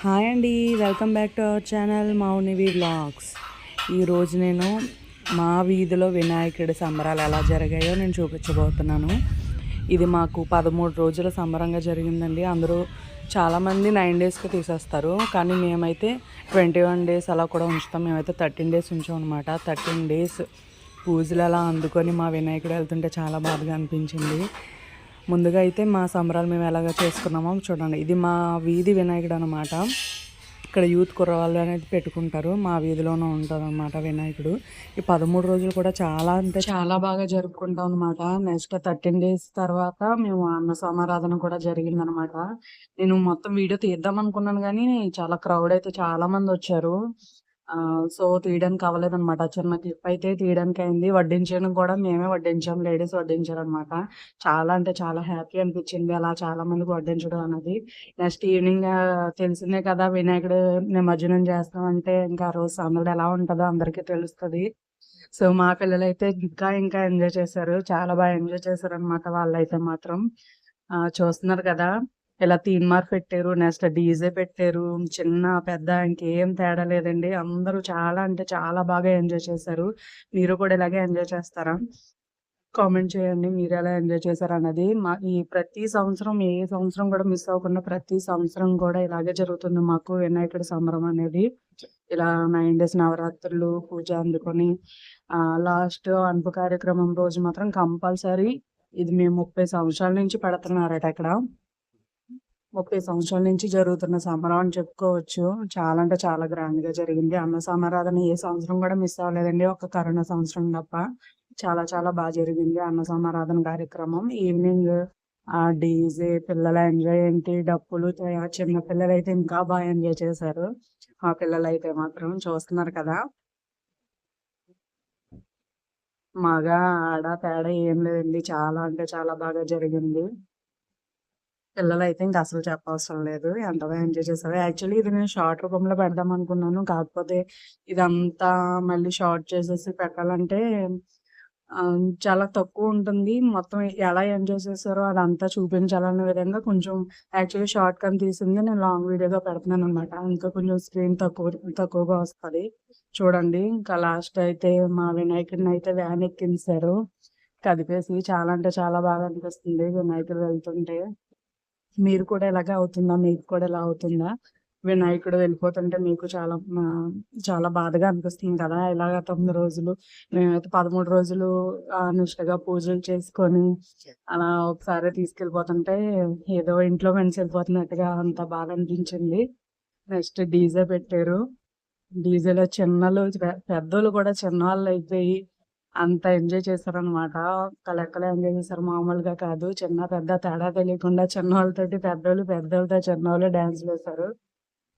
Hi అండి welcome back to our channel Mounivi vlogs. ఈరోజు నేను మా వీధిలో వినాయకుడి సంబరాలు ఎలా జరిగాయో నేను చూపించబోతున్నాను. ఇది మాకు పదమూడు రోజుల సంబరంగా జరిగిందండి. అందరూ చాలామంది నైన్ డేస్కి తీసేస్తారు. కానీ మేమైతే ట్వంటీ వన్ డేస్ అలా కూడా ఉంచుతాం. మేమైతే థర్టీన్ డేస్ ఉంచాం అనమాట థర్టీన్ డేస్ పూజలు అలా అందుకొని మా వినాయకుడు వెళ్తుంటే చాలా బాధగా అనిపించింది. ముందుగా అయితే మా సంబరాలు మేము ఎలాగ చేసుకున్నామో చూడండి. ఇది మా వీధి వినాయకుడు అనమాట ఇక్కడ యూత్ కుర్రవాళ్ళు అనేది పెట్టుకుంటారు. మా వీధిలోనే ఉంటుంది అనమాట వినాయకుడు. ఈ పదమూడు రోజులు కూడా చాలా అంటే చాలా బాగా జరుపుకుంటాం అనమాట నెక్స్ట్ థర్టీన్ డేస్ తర్వాత మేము అన్న సమారాధన కూడా జరిగిందనమాట నేను మొత్తం వీడియో తీద్దాం అనుకున్నాను కానీ చాలా క్రౌడ్ అయితే చాలా మంది వచ్చారు. సో తీయడానికి అవ్వలేదన్నమాట. చిన్న క్లిప్ అయితే తీయడానికి అయింది. వడ్డించడం కూడా మేమే వడ్డించాం. లేడీస్ వడ్డించారు అనమాట చాలా అంటే చాలా హ్యాపీ అనిపించింది అలా చాలా మందికి వడ్డించడం అనేది నెక్స్ట్ ఈవినింగ్ తెలిసిందే కదా వినాయకుడు నిమజ్జనం చేస్తామంటే ఇంకా రోజు సందడి ఎలా ఉంటుందో అందరికీ తెలుస్తుంది. సో మా పిల్లలు అయితే ఇంకా ఇంకా ఎంజాయ్ చేశారు. చాలా బాగా ఎంజాయ్ చేశారు అనమాట వాళ్ళైతే మాత్రం. చూస్తున్నారు కదా. ఇలా థీమ్ మార్ పెట్టారు నెక్స్ట్ డీజే పెట్టారు చిన్న పెద్ద ఇంకేం తేడా లేదండి. అందరూ చాలా అంటే చాలా బాగా ఎంజాయ్ చేశారు. మీరు కూడా ఇలాగే ఎంజాయ్ చేస్తారా? కామెంట్ చేయండి. మీరు ఎలా ఎంజాయ్ చేశారు అన్నది మా ఈ ప్రతి సంవత్సరం ఏ సంవత్సరం కూడా మిస్ అవ్వకుండా ప్రతి సంవత్సరం కూడా ఇలాగే జరుగుతుంది మాకు వినాయకుడి సంబరం అనేది. ఇలా నైన్ డేస్ నవరాత్రులు పూజ అందుకొని లాస్ట్ అనుపు కార్యక్రమం రోజు మాత్రం కంపల్సరీ ఇది మేము ముప్పై సంవత్సరాల నుంచి పెడుతున్నారట ఇక్కడ. ముప్పై సంవత్సరాల నుంచి జరుగుతున్న సంబరం అని చెప్పుకోవచ్చు. చాలా అంటే చాలా గ్రాండ్గా జరిగింది. అన్న సమారాధన ఏ సంవత్సరం కూడా మిస్ అవ్వలేదండి. ఒక కరోనా సంవత్సరం తప్ప చాలా చాలా బాగా జరిగింది అన్న సమారాధన కార్యక్రమం. ఈవినింగ్ ఆ డీజే పిల్లల ఎంజాయ్ ఏంటి? డప్పులు చిన్న పిల్లలు అయితే ఇంకా బాగా ఎంజాయ్ చేశారు. ఆ పిల్లలు అయితే మాత్రం చూస్తున్నారు కదా. మగ ఆడ తేడా ఏం లేదండి. చాలా అంటే చాలా బాగా జరిగింది. పిల్లలు అయితే ఇంకా అసలు చెప్పవసరం లేదు. ఎంతగా ఎంజాయ్ చేశారు. యాక్చువల్లీ ఇది నేను షార్ట్ రూపంలో పెడదాం అనుకున్నాను. కాకపోతే ఇదంతా మళ్ళీ షార్ట్ చేసేసి పెట్టాలంటే చాలా తక్కువ ఉంటుంది. మొత్తం ఎలా ఎంజాయ్ చేశారో అదంతా చూపించాలనే విధంగా కొంచెం యాక్చువల్లీ షార్ట్ కన్ తీసింది. నేను లాంగ్ వీడియోగా పెడుతున్నాను అనమాట ఇంకా కొంచెం స్క్రీన్ తక్కువ తక్కువగా వస్తుంది. చూడండి. ఇంకా లాస్ట్ అయితే మా వినాయకుడిని అయితే వ్యాన్ ఎక్కించారు. కదిపేసి చాలా అంటే చాలా బాగా అనిపిస్తుంది వినాయకుడు వెళ్తుంటే. మీరు కూడా ఎలాగ అవుతుందా? మీకు కూడా ఎలా అవుతుందా? వినాయకుడు వెళ్ళిపోతుంటే మీకు చాలా చాలా బాధగా అనిపిస్తుంది కదా? ఇలాగ తొమ్మిది రోజులు మేమైతే పదమూడు రోజులు నిష్టగా పూజలు చేసుకొని అలా ఒకసారి తీసుకెళ్ళిపోతుంటే ఏదో ఇంట్లో మనిషి వెళ్ళిపోతున్నట్టుగా అంత బాధ అనిపించింది. నెక్స్ట్ డీజే పెట్టారు. డీజేలో చిన్నలు పెద్దోళ్ళు కూడా చిన్నవాళ్ళు అయిపోయి అంత ఎంజాయ్ చేశారనమాట ఒక్క లెక్కలో ఎంజాయ్ చేశారు. మామూలుగా కాదు. చిన్న పెద్ద తేడా తెలియకుండా చిన్నవాళ్ళతోటి పెద్దోళ్ళు పెద్దోళ్ళతో చిన్నవాళ్ళు డ్యాన్స్ వేశారు.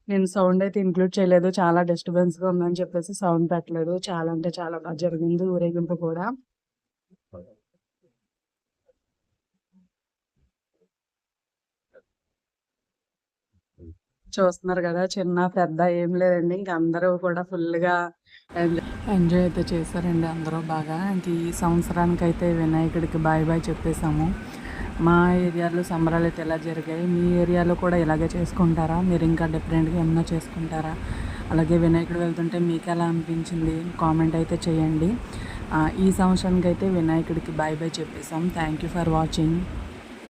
నేను సౌండ్ అయితే ఇంక్లూడ్ చేయలేదు. చాలా డిస్టర్బెన్స్గా ఉందని చెప్పేసి సౌండ్ పెట్టలేదు. చాలా అంటే చాలా బాగా జరిగింది ఊరేగింపు కూడా. చూస్తున్నారు కదా చిన్న పెద్ద ఏం లేదండి. ఇంక అందరూ కూడా ఫుల్గా ఎంజాయ్ అయితే చేశారండి అందరూ బాగా. ఇంక ఈ సంవత్సరానికి అయితే వినాయకుడికి బాయ్ బాయ్ చెప్పేశాము. మా ఏరియాలో సంబరాలు అయితే ఎలా జరిగాయి? మీ ఏరియాలో కూడా ఇలాగే చేసుకుంటారా? మీరు ఇంకా డిఫరెంట్గా ఏమన్నా చేసుకుంటారా? అలాగే వినాయకుడు వెళ్తుంటే మీకు ఎలా అనిపించింది? కామెంట్ అయితే చేయండి. ఈ సంవత్సరానికి అయితే వినాయకుడికి బాయ్ బాయ్ చెప్పేసాం థ్యాంక్ యూ ఫర్ వాచింగ్.